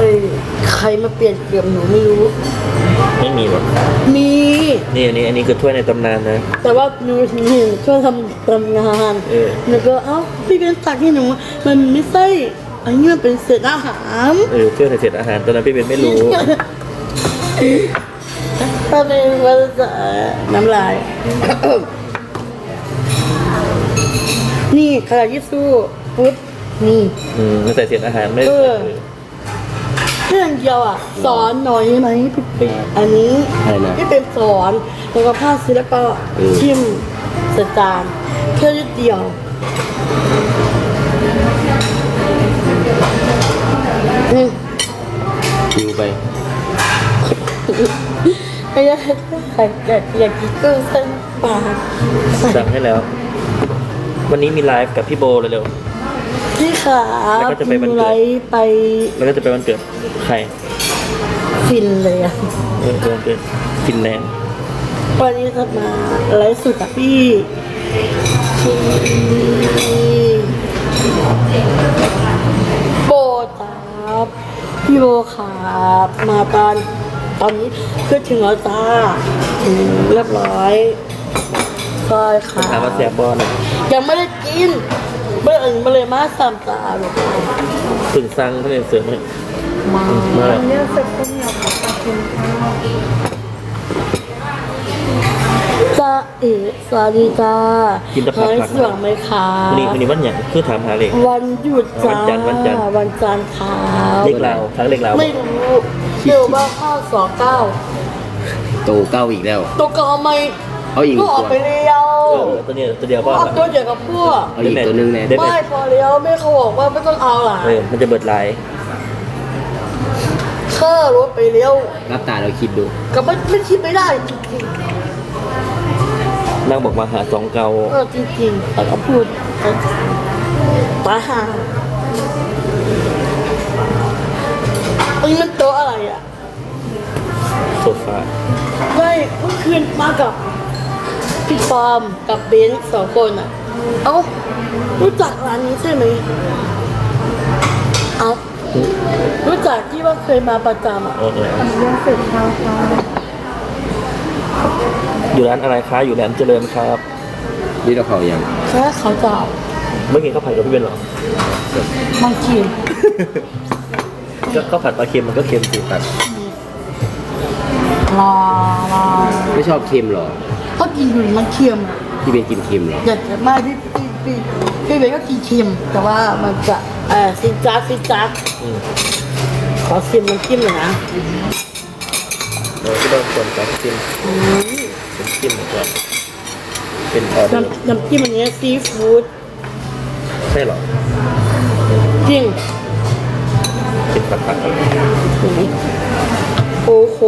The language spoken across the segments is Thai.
อ้ยใครมาเปลี่ยนเกลือหนูไม่รู้ ไม่มีหรอกมี นี่อันนี้อันนี้คือถ้วยในตำนานนะ แต่ว่าหนูหนูช่วยทำทำงานเออ หนูก็เอ้าพี่เป็นตักให้หนูมันไม่ใช่อันนี้มันเป็นเศษอาหารเออถ้วยใส่เศษอาหารตอนนั้นพี่เป็นไม่รู้ ถ้าเป็นภาษาน้ำลาย นี่ขณะที่สู้ปุ๊บนี่อืมมันใส่เศษอาหารไม่เออ เรื่องเดียวอะสอนหน่อยได้ไหมพี่เป็นอันนี้อะไรนะพี่เป็นสอนแล้วก็ผ้าซื้อแล้วก็เออชิมใสจานแค่นิดเดียวอืมคิวไปไอ้ยายใครอยากอยากกินกุ้งเส้นปลาสั่งให้แล้ว วันนี้มีไลฟ์กับพี่โบเร็ว พี่ขาแล้วก็จะไปวันเกิด ไลฟ์ไปๆแล้วก็จะไปวันเกิดใครฟินเลยอะเออวันเกิดฟินแลนด์วันนี้จะมาไลฟ์สดกับพี่พี่โบครับพี่โบครับมาตอนตอนนี้คือถึงแล้วจ้าถึงเรียบร้อยใช่ค่ะถามว่าแสบบอลยังไม่ได้กิน เมื่ออื่นมาเลยมาสามตาหรอกถึงสั่งเขาเลยเสริมให้มามาแล้วเนี่ยเสร็จก็มีเอาของมากินข้าวจ้าเอ๋สวัสดีจ้ากินต่ผักหายผักสว่างไหมคะวันนี้วันนี้วันอย่างคือถามหาเลยวันหยุดจ้าวันจันทร์วันจันทร์วันจันทร์ค่ะเล็กเราครั้งเล็กเราไม่รู้เดี๋ยวว่าข้าวสองเก้าโตเก้าอีกแล้วตัวก็เอาไม่ เอาอีกก็ออกตัวไปเลี้ยวเออตัวเนี้ยตัวเดียวก็เอาตัวเดียวกับพวกเอาอีกตัวหนึงแน่ได้ไหมไม่พอแล้วแม่เขาบอกว่าไม่ต้องเอาหลายเออมันจะเบิดไลน์ค่ารถไปเลี้ยวรับตาเราคิดดูก็ไม่ไม่คิดไม่ได้จริงนั่งบอกมาหาสองเกาๆเออจริงๆแต่ก็พูดตายห่าอันนี้มันโต๊ะอะไรอะโซฟา ไม่เมื่อคืนมากับ พี่ฟอร์มกับเบนซ์สองคนอะ เอ้ารู้จักร้านนี้ใช่ไหมเอ้ารู้จักที่ว่าเคยมาประจำอะเออเออเรื่องสุดท้ายค่ะอยู่ร้านอะไรคะอยู่ร้านเจริญครับนี่เราเขายังแค่เขาเจ้าเมื่อกี้ข้าวผัดกับพี่เบนเหรอมันเค็มก็ข้าวผัดปลาเค็มมันก็เค็มสิตัดรอรอไม่ชอบเค็มหรอ ก็กินอยู่มันเค็มอะพี่เป็นกินเค็มหรอ อยากจะไม่พี่พี่พี่พี่เบนก็กินเค็มแต่ว่ามันจะเออซิจักซิจักอืม ขอชิมน้ำจิ้มหน่อยนะเออที่โดนคนกับเค็มอืมเป็นจิ้มก่อนเป็นออเดอร์น้ำน้ำจิ้มอันนี้ซีฟู้ดใช่เหรอจริงเป็นผัดผัดอะไรโอ้โห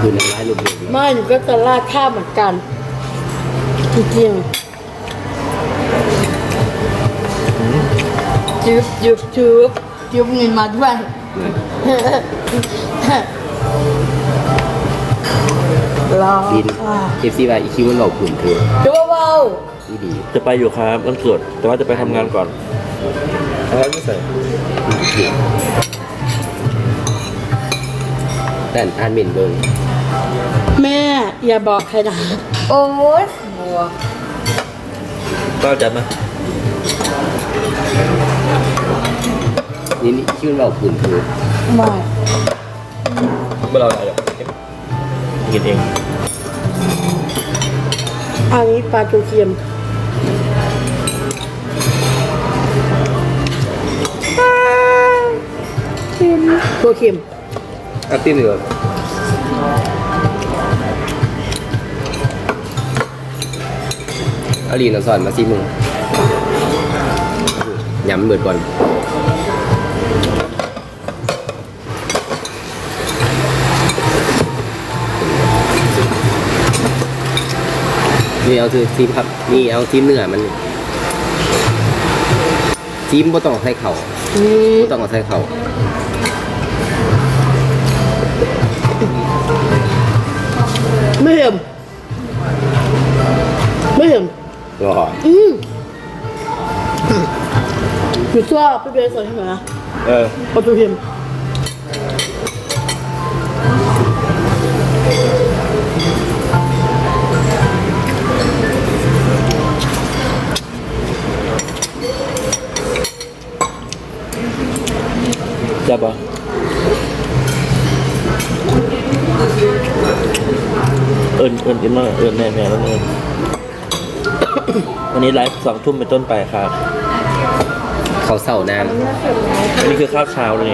อยู่ในร้ายรูปเดียวอยู่ไม่หนูก็จะราดข้าวเหมือนกันจริงๆจืบจืบจืบจืบเงินมาด้วยรอดินค่ะเอฟซีว่าอีคิวมันหลอกผุนเธอเดี๋ยวเบาดีดีจะไปอยู่ครับวันเกิดแต่ว่าจะไปทำงานก่อนอะไรไม่ใส่แต่อ่านเหม็นเบิ้งๆ แม่อย่าบอกใครนะโอ๊ยบัวก็จะมานี่นี่คิวมันหลอกผุนเธอไม่เมื่อเราอะไรกินเองอันนี้ปลาทูเทียมตัวเค็มอัพติ้นเหรอ เอาลีนเอาสอนมาสิมึงย้ำเบิดก่อนนี่เอาคือทีมครับ นี่เอาทีมเนื้อมันทีมบ่ต้องใส่เข่าบ่ต้องใส่เข่าไม่เห็มไม่เห็น มรออืมหนูชอบพี่เบสสอนใช่ไหมนะเออปลาทูเค็มจับปะเอิญเอิญกินมากเอิญแน่แน่แล้วเอิญ วันนี้ไลฟ์สองทุ่มเป็นต้นไปครับ เขาเศร้านางอันนี้คือข้าวเช้าเลย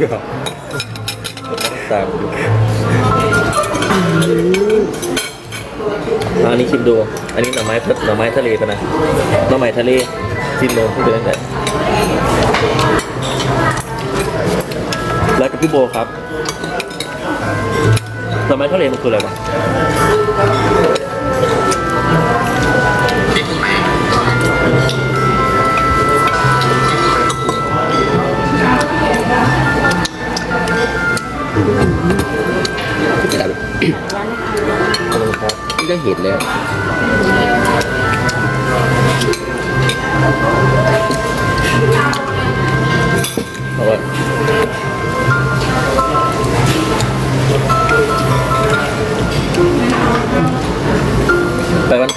นี่ครับสามอันนี้ชิมดู อันนี้หน่อไม้หน่อไม้ทะเลปะนะหน่อไม้ทะเลชิมดูพูดไปตั้งแต่แล้วกับพี่โบครับ หน่อไม้ทะเลมันคืออะไรบ้างจะได้ครับไม่ได้เห็นเลยเพราะ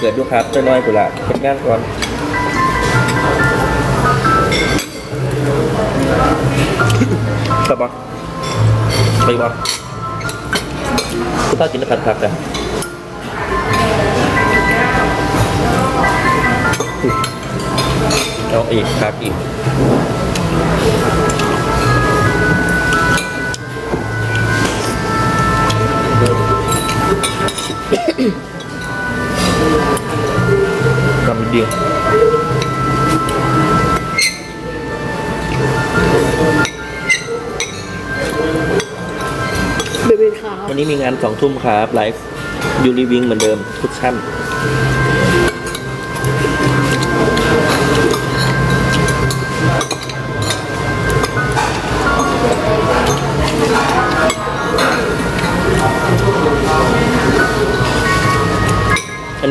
เกิดลูกครับเจ้าน้อยกุหลาบเป็นงานก่อนไปปะไปปะคุณป้ากินผัดผักกันเอาอีกผักอีก กทำดีเบเบนครับวันนี้มีงานสองทุ่มครับไลฟ์ยูรีวิงเหมือนเดิมทุกชั้น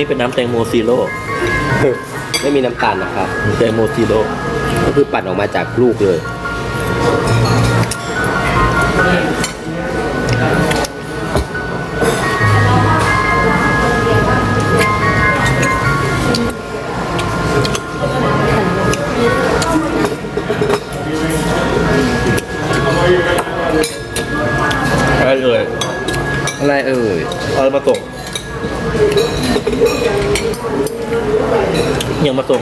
นนี้เป็นน้ำแตงโมซีโร่ไม่มีน้ำตาลนะครับแตงโมซีโร่ก็คือปั่นออกมาจากลูกเลย อะไรเอ่ยอะไรเอ่ยเอาอะไรมาส่ง ยังมาส่ง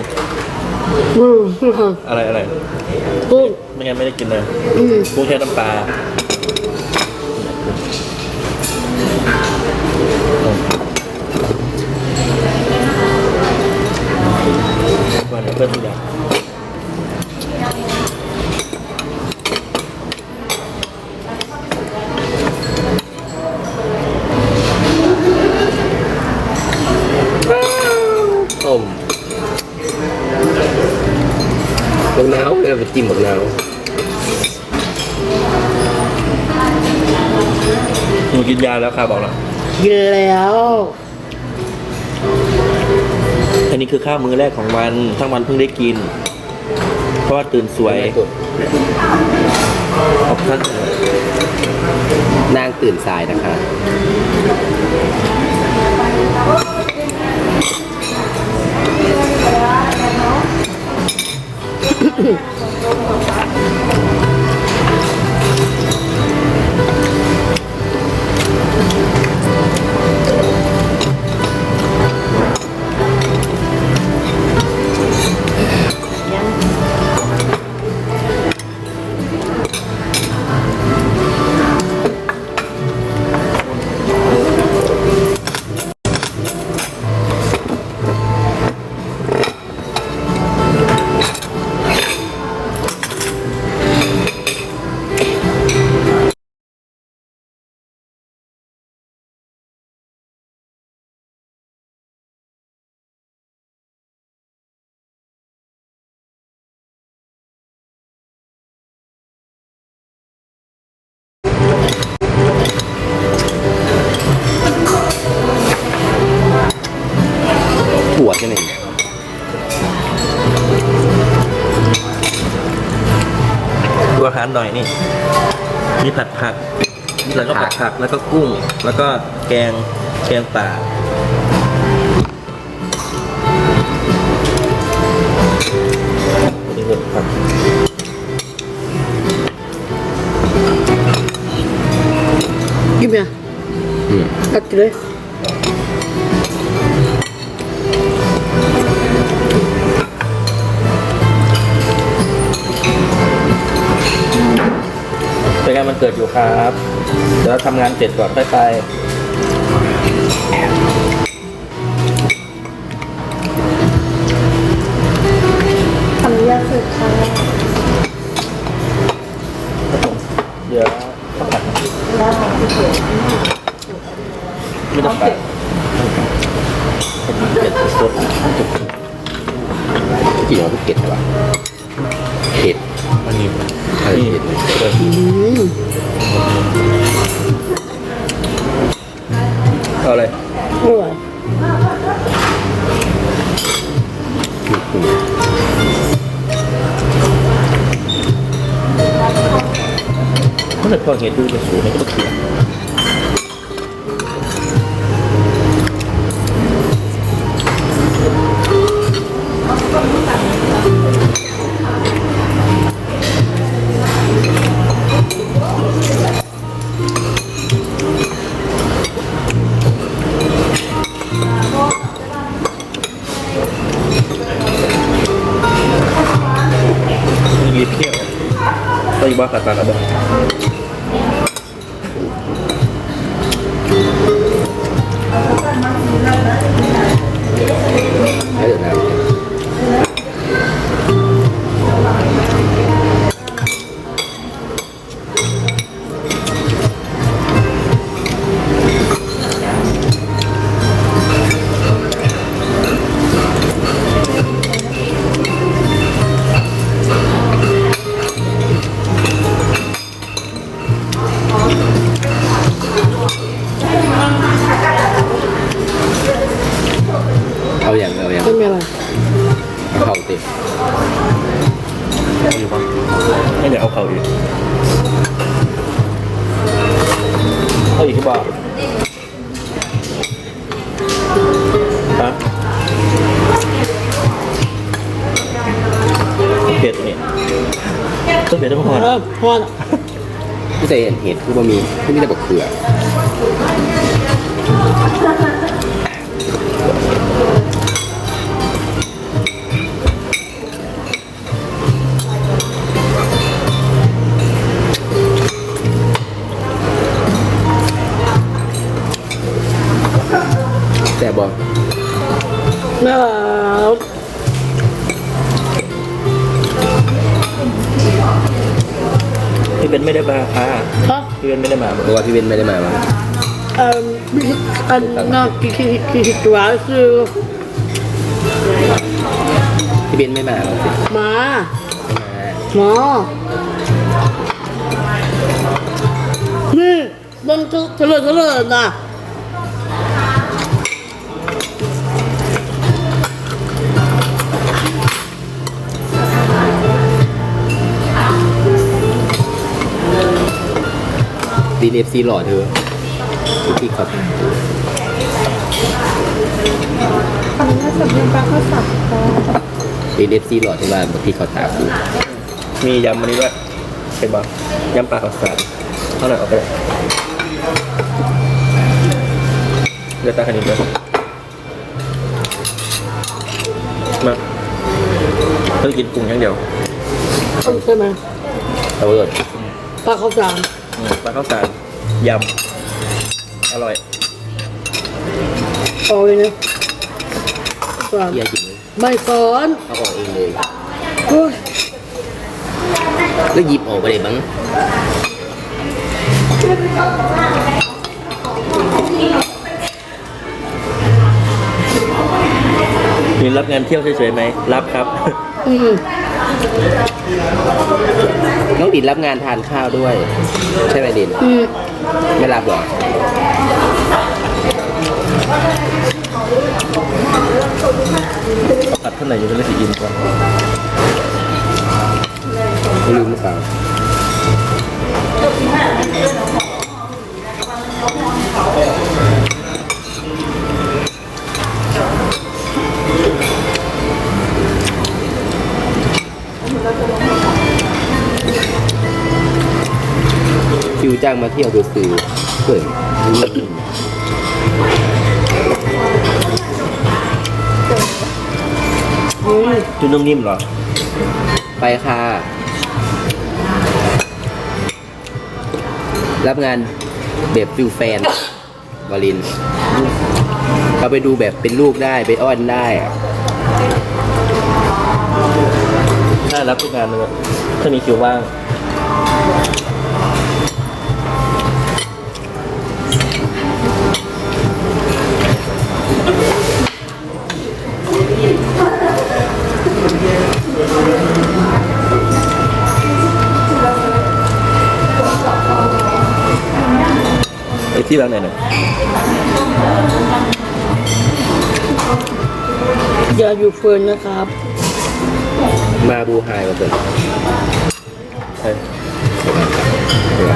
อืมครับอะไรอะไร กุ้ง ไม่งั้นไม่ได้กินเลยอืม กุ้งแช่น้ำปลา นนี้คือข้าวมื้อแรกของวันทั้งวันเพิ่งได้กิน เพราะว่าตื่นสวย ขอบท่านนางตื่นสายนะคะอ แค่ไหนดูอาหารหน่อยนี่ มีผัดผัก แล้วก็ผัดผัก แล้วก็กุ้ง แล้วก็แกง แกงป่านี่คือผักกินไหมอืมตัดเลย นมันเกิดอยู่ครับ เดี๋ยวเราทำงานเสร็จก่อนค่อยไปอนุญาตสืบค่ะเดี๋ยวข้าวผัดไม่ต้องปัดเป็นเผ็ดสดกี่ว่าภูเก็ตใช่ปะ ไปบ้าขั เผ็ดนี่ต้องเผ็ดต้องหอนเออพอนผู้ใส่เห็ดผู้บะหมี่ผู้มีแต่บะเขือแต่บอกไม่เพี่เป็นไม่ได้มาค่ะฮะพี่เป็นไม่ได้มาเพราะว่าพี่เบนไม่ได้มาบ้างเอ่ออันนั้นกี่กี่กี่ตัวคือพี่เบนไม่มาบ้างสิหมามาหมอนี่มันจะเถลิดเถลิดนะ ดีเอฟซีหล่อเธอพี่เขาอันนี้สำเร็จปลาข้าวสับดีเอฟซีหล่อที่ว่าพี่เขาตาคูมียำอันนี้ด้วยเป็นบ้างยำปลาข้าวสารเท่าไหร่เอาไปเลยเลือกตาคันนี้ด้วยมาเพิ่งกินกุ้งอย่างเดียวใช่ไหมเอาไว้ก่อนปลาข้าวสารอืม ปลาข้าวสารยำอร่อยออกเลยนะสอนเฮียกินเลยไม่สอนเอาออกเองเลยโอ้ยแล้วหยิบออกไปเลยบ้างมีรับงานเที่ยวเฉยๆไหมรับครับ อืม น้องดินรับงานทานข้าวด้วย ใช่ไหมดิน อืมไม่รับหรอผัดข้างในอยู่เป็นสีอินก่อนไม่ลืมหรือเปล่า จ้างมาเที่ยวดูสื่อเปิดจุนนุ่มนิ่มเหรอ ไปค่ะ รับงานแบบฟิวแฟนวาลินเราไปดูแบบเป็นลูกได้ไปอ้อนได้ถ้ารับทุกงานเลยถ้ามีคิวว่าง ไอ้ที่ร้านไหนเนี่ยอย่าอยู่เฟิร์นนะครับ มาบูไฮมาเปิดใช่เจ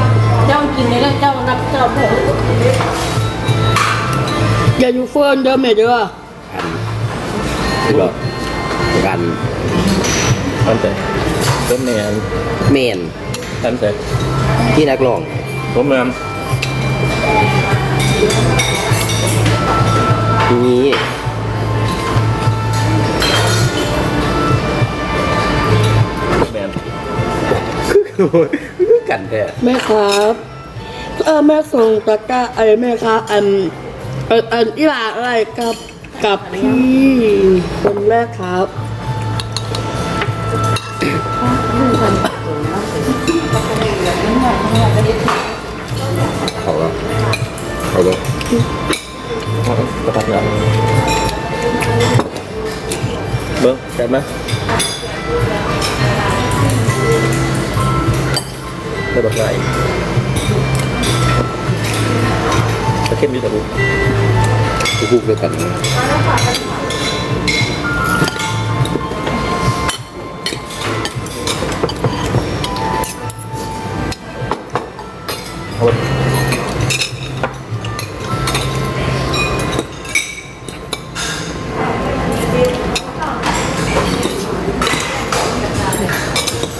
้า กินได้แล้วเจ้านับเจ้าผมอย่าอยู่เฟิร์นเด้อแม่เด้อกันหรือเปล่ากันตั้งแต่ต้นแมนเมนตั้งแต่ที่นักร้องต้นแมนนี้แมนกันแท้แม่ครับ เออแม่ส่งตะกร้าไอ้แม่ครับอันอันอีหลาอะไรกับกับพี่คนแรกครับเขาแล้วเขาล้วประทับงานเบิ้งจัดไหมกระโดดไห เข้มอยุ่ตะบุพูดด้วยกัน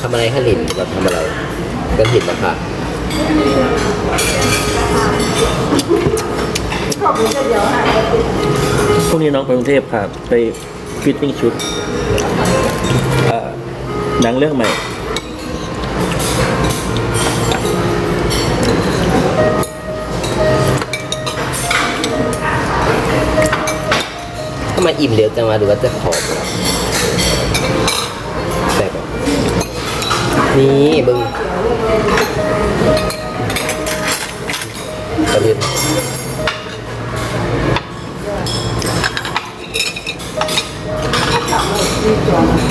ทำอะไรคะลินเราทำอะไรก็เห็นนะคะ พรุ่งนี้น้องไปกรุงเทพครับ ไปฟิตติ้งชุดเอ่อหนังเรื่องใหม่ทำไมอิ่มเร็วจังวะหรือว่าจะขอบแต่บนี่บึง 들어가는